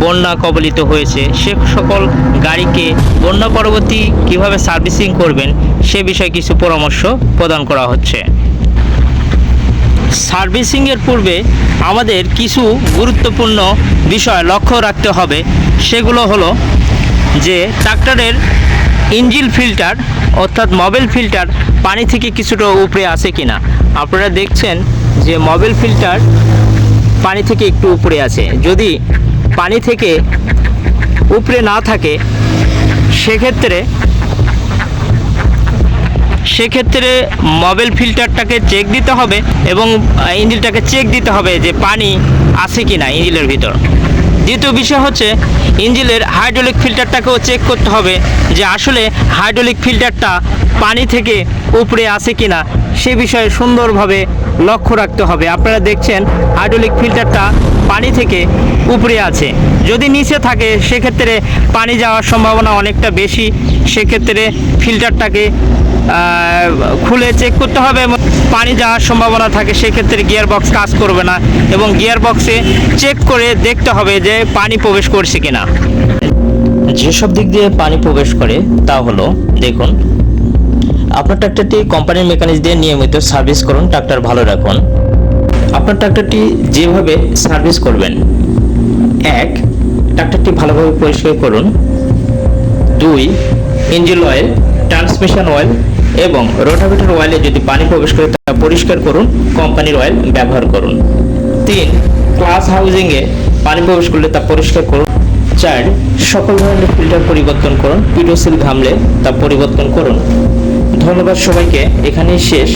বন্যা কবলিত হয়েছে। সে সকল গাড়িকে বন্যা পরবর্তী কীভাবে সার্ভিসিং করবেন, সে বিষয়ে কিছু পরামর্শ প্রদান করা হচ্ছে। সার্ভিসিংয়ের পূর্বে আমাদের কিছু গুরুত্বপূর্ণ বিষয় লক্ষ্য রাখতে হবে। সেগুলো হলো যে, ট্রাক্টরের ইঞ্জিল ফিল্টার অর্থাৎ মোবিল ফিল্টার পানি থেকে কিছুটা উপরে আছে কিনা। আপনারা দেখছেন যে মোবিল ফিল্টার পানি থেকে একটু উপরে আছে। যদি পানি থেকে উপরে না থাকে সেক্ষেত্রে সেক্ষেত্রে মোবাইল ফিল্টারটাকে চেক দিতে হবে এবং আহ, ইঞ্জিনটাকে চেক দিতে হবে যে পানি আছে কি না ইঞ্জিনের ভিতর। দ্বিতীয় বিষয় হচ্ছে ইঞ্জিনের হাইড্রোলিক ফিল্টারটাকেও চেক করতে হবে যে আসলে হাইড্রোলিক ফিল্টারটা পানি থেকে উপরে আছে কি না সে বিষয়ে সুন্দরভাবে লক্ষ্য রাখতে হবে। আপনারা দেখছেন হাইড্রোলিক ফিল্টারটা পানি থেকে উপরে আছে। যদি নিচে থাকে, সেক্ষেত্রে পানি যাওয়ার সম্ভাবনা অনেকটা বেশি। সেক্ষেত্রে ফিল্টারটাকে খুলে চেক করতে হবে এবং পানি যাওয়ার সম্ভাবনা থাকে, সেক্ষেত্রে গিয়ার বক্স কাজ করবে না এবং গিয়ার বক্সে চেক করে দেখতে হবে যে পানি প্রবেশ করছে কিনা। যেসব দিক দিয়ে পানি প্রবেশ করে, তা হলো, দেখুন, আপনার ট্রাক্টরটি কোম্পানির মেকানিক্স দিয়ে নিয়মিত সার্ভিস করুন ট্রাক্টর ভালো রাখুন। আপনার ট্রাক্টরটি যেভাবে সার্ভিস করবেন, এক, ট্রাক্টরটি ভালোভাবে পরিষ্কার করুন, দুই ইঞ্জিন অয়েল ট্রান্সমিশন অয়েল এবং রোটাভেটর অয়েলে যদি পানি প্রবেশ করে তা পরিষ্কার করুন কোম্পানির অয়েল ব্যবহার করুন। তিন ক্লাস হাউজিংয়ে পানি প্রবেশ করলে তা পরিষ্কার করুন। চার, সকল ধরনের ফিল্টার পরিবর্তন করুন পিডোসিল ঘামলে তা পরিবর্তন করুন। ধন্যবাদ সবাইকে, এখানেই শেষ।